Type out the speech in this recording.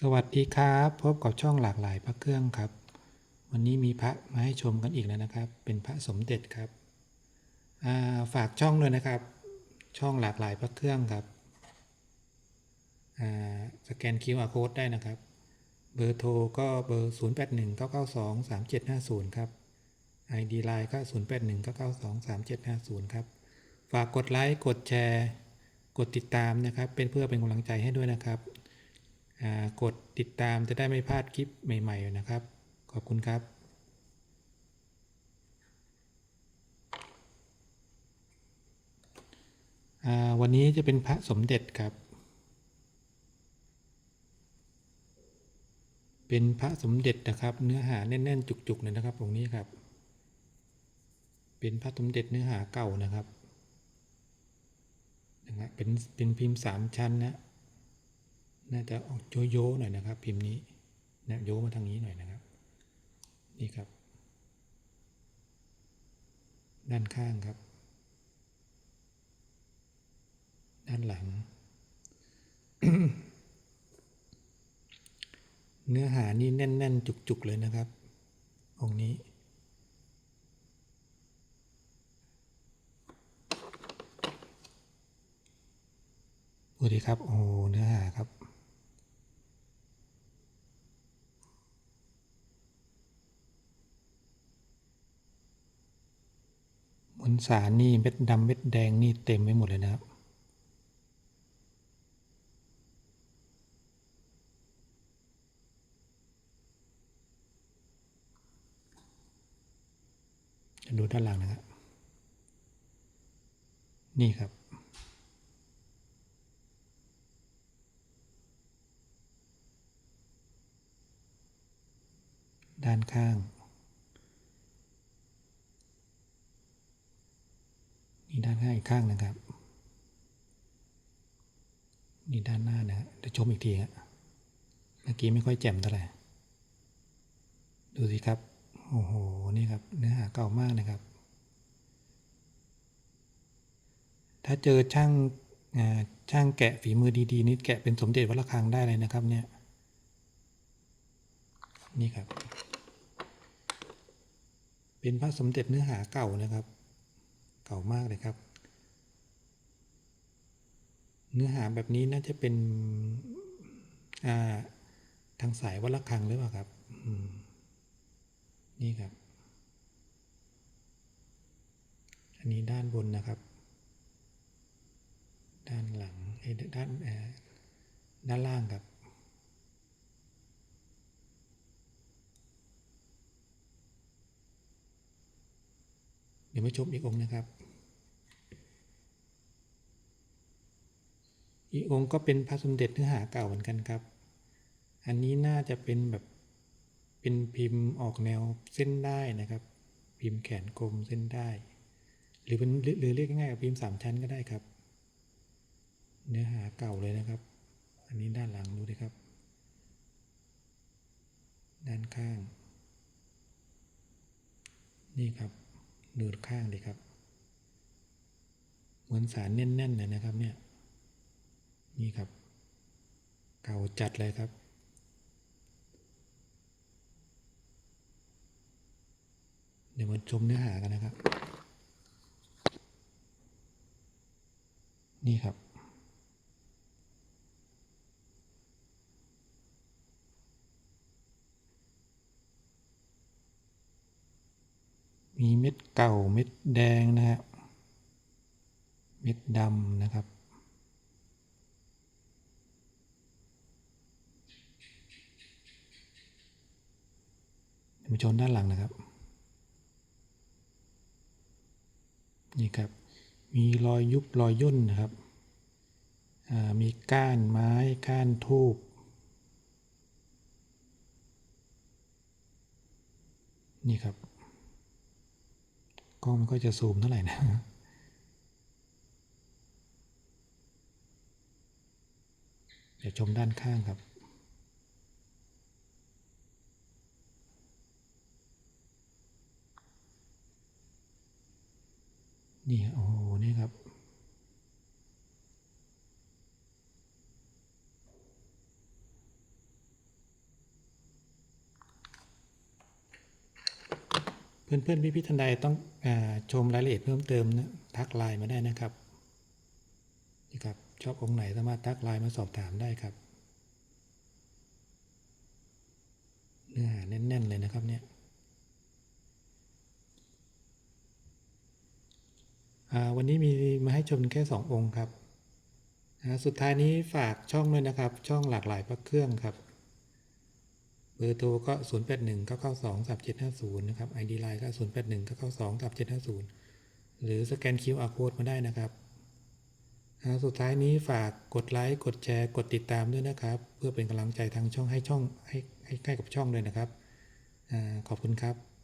สวัสดีครับ พบกับช่องหลากหลายพระเครื่องครับ วันนี้มีพระมาให้ชมกันอีกแล้วนะครับ เป็นพระสมเด็จครับาฝากช่องด้วยนะครับ ช่องหลากหลายพระเครื่องครับสแกน QR code ได้นะครับ เบอร์โทรก็เบอร์ 0 8 1 9 9 2 3 7 5 0 ครับ ID Line ก็ 0 8 1 9 9 2 3 7 5 0 ครับ ฝากกดไลค์กดแชร์ กดติดตามนะครับ เป็นเพื่อเป็นกำลังใจให้ด้วยนะครับ กดติดตามจะได้ไม่พลาดคลิปใหม่ๆนะครับ ขอบคุณครับวันนี้จะเป็นพระสมเด็จครับ เป็นพระสมเด็จนะครับ เนื้อหาแน่นๆ จุกๆเลยนะครับตรงนี้ครับ เป็นพระสมเด็จเนื้อหาเก่านะครับนะครับเป็นเป็นพิมพ์สามชั้นนะ น่าจะออกโยโย่หน่อยนะครับ พิมพ์นี้นะโยมาทางนี้หน่อยนะครับ นี่ครับ ด้านข้างครับ ด้านหลัง เนื้อหานี่แน่น ๆ จุก ๆ เลยนะครับ องนี้สวัสดีครับ โอ้เนื้อหาครับ บน สารนี่เม็ดดำเม็ดแดงนี่เต็มไปหมดเลยนะครับจะดูด้านหลังนะครับ นี่ครับ ด้านข้าง นี่ด้านข้างอีกข้างนะครับ นี่ด้านหน้านะเดี๋ยวชมอีกทีฮะเมื่อกี้ไม่ค่อยแจ่มเท่าไหร่ดูสิครับโอ้โหนี่ครับเนื้อหาเก่ามากนะครับ ถ้าเจอช่างช่างแกะฝีมือดีๆนี่แกะเป็นสมเด็จวัดระฆังได้เลยนะครับเนี่ยนี่ครับ เป็นพระสมเด็จเนื้อหาเก่านะครับ เก่ามากเลยครับ เนื้อหาแบบนี้น่าจะเป็นาทางสายวัดระฆังหรือเปล่าครับนี่ครับ อันนี้ด้านบนนะครับ ด้านหลังด้านด้านล่างครับเดี๋ยวมาชมอีกองนะครับ อีกองค์ก็เป็นพระสมเด็จเนื้อหาเก่าเหมือนกันครับ อันนี้น่าจะเป็นแบบเป็นพิมพ์ออกแนวเส้นได้นะครับ พิมพ์แขนกลมเส้นได้ หรือเป็นหรือเรียกง่ายๆว่าพิมพ์สามชั้นก็ได้ครับ เนื้อหาเก่าเลยนะครับ อันนี้ด้านหลังดูดิครับ ด้านข้าง นี่ครับดูข้างดิครับเหมือนสารแน่นๆเลยนะครับเนี่ย นี่ครับ เก่า จัดเลยครับ เดี๋ยวมาชมเนื้อหากันนะครับ นี่ครับมีเม็ดเก่าเม็ดแดงนะฮะเม็ดดำนะครับ เดี๋ยวมา ชมด้านหลังนะครับ นี่ครับ มีรอยยุบรอยย่นนะครับ มีก้านไม้ก้านทูบนี่ครับกล้องมันก็จะซูมเท่าไหร่นะเดี๋ยวชมด้านข้างครับ นี่โอ้โหนี่ครับ เพื่อนเพื่อนพี่พี่ทันใดต้องอชมรายละเอียดเพิ่มเติมนะทักไลน์มาได้นะครับนี่ครับชอบองค์ไหนสามารถทักไลน์มาสอบถามได้ครับเนื้อหาแน่นๆเลยนะครับเนี่ย วันนี้มีมาให้ชมแค่สององค์ครับสุดท้ายนี้ฝากช่องด้วยนะครับ ช่องหลากหลายพระเครื่องครับ เบอร์โทรก็ 0 8 1 9 9 2 3 7 5 0 นะครับ ID Line ก็ 0 8 1 9 9 2 3 7 5 0 หรือสแกน QR Code มาได้นะครับ สุดท้ายนี้ฝากกดไลค์ กดแชร์ กดติดตามด้วยนะครับ เพื่อเป็นกำลังใจทางช่องให้ช่องให้ให้ให้กับช่องด้วยนะครับ ขอบคุณครับ